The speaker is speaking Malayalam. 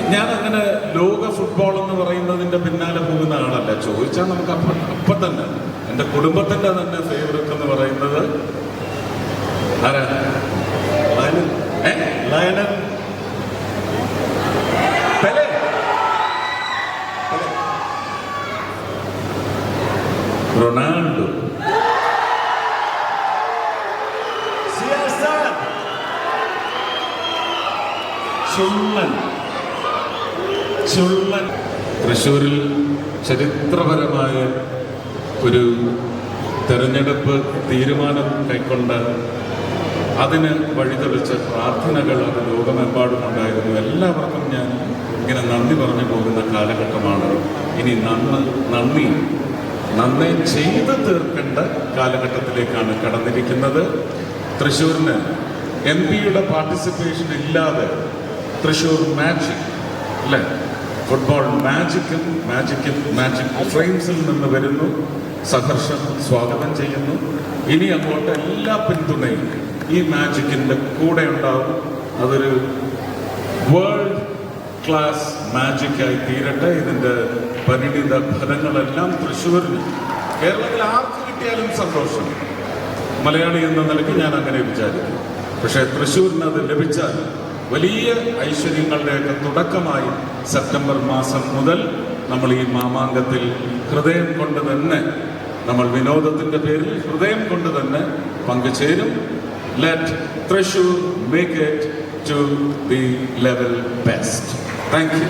ഞാൻ അങ്ങനെ ലോക ഫുട്ബോൾ എന്ന് പറയുന്നതിന്റെ പിന്നാലെ പോകുന്ന ആളല്ല. ചോദിച്ചാൽ നമുക്ക് അപ്പൊ അപ്പൊ തന്നെ. എന്റെ കുടുംബത്തിന്റെ തന്നെ ഫേവറേറ്റ് എന്ന് പറയുന്നത് ആരാ? ലയണൽ ഏ. റൊണാൾഡോ. CR7. ചുള്ളൻ ചുള്ളൻ തൃശ്ശൂരിൽ ചരിത്രപരമായ ഒരു തെരഞ്ഞെടുപ്പ് തീരുമാനം കൈക്കൊണ്ട് അതിന് വഴിതെളിച്ച പ്രാർത്ഥനകൾ അത് ലോകമെമ്പാടുമുണ്ടായിരുന്നു എല്ലാവർക്കും ഞാൻ ഇങ്ങനെ നന്ദി പറഞ്ഞു പോകുന്ന കാലഘട്ടമാണ്. ഇനി നന്ന് നന്ദി നന്നേ ചെയ്തു തീർക്കേണ്ട കാലഘട്ടത്തിലേക്കാണ് കടന്നിരിക്കുന്നത്. തൃശ്ശൂരിന് എം പിയുടെ പാർട്ടിസിപ്പേഷൻ ഇല്ലാതെ തൃശ്ശൂർ മാജിക് അല്ലേ? ഫുട്ബോൾ മാജിക്കും മാജിക്കും മാജിക് ഫ്രെയിംസിൽ നിന്ന് വരുന്നു. സഹർഷം സ്വാഗതം ചെയ്യുന്നു. ഇനി അങ്ങോട്ട് എല്ലാ പിന്തുണയും ഈ മാജിക്കിന്റെ കൂടെ ഉണ്ടാവും. അതൊരു വേൾഡ് ക്ലാസ് മാജിക്കായി തീരട്ടെ. ഇതിന്റെ പരിണിത ഫലങ്ങളെല്ലാം തൃശ്ശൂരിന്. കേരളത്തിൽ ആർക്ക് കിട്ടിയാലും സന്തോഷം. മലയാളി എന്ന നിലയ്ക്ക് ഞാൻ അങ്ങനെ വിചാരിക്കും. പക്ഷേ തൃശ്ശൂരിന് അത് ലഭിച്ചാൽ വലിയ ഐശ്വര്യങ്ങളുടെയൊക്കെ തുടക്കമായി സെപ്റ്റംബർ മാസം മുതൽ നമ്മൾ ഈ മാമാങ്കത്തിൽ ഹൃദയം കൊണ്ട് തന്നെ നമ്മൾ വിനോദത്തിന്റെ പേരിൽ ഹൃദയം കൊണ്ട് തന്നെ പങ്കുചേരും. Let Thrissur make it to the level best thank you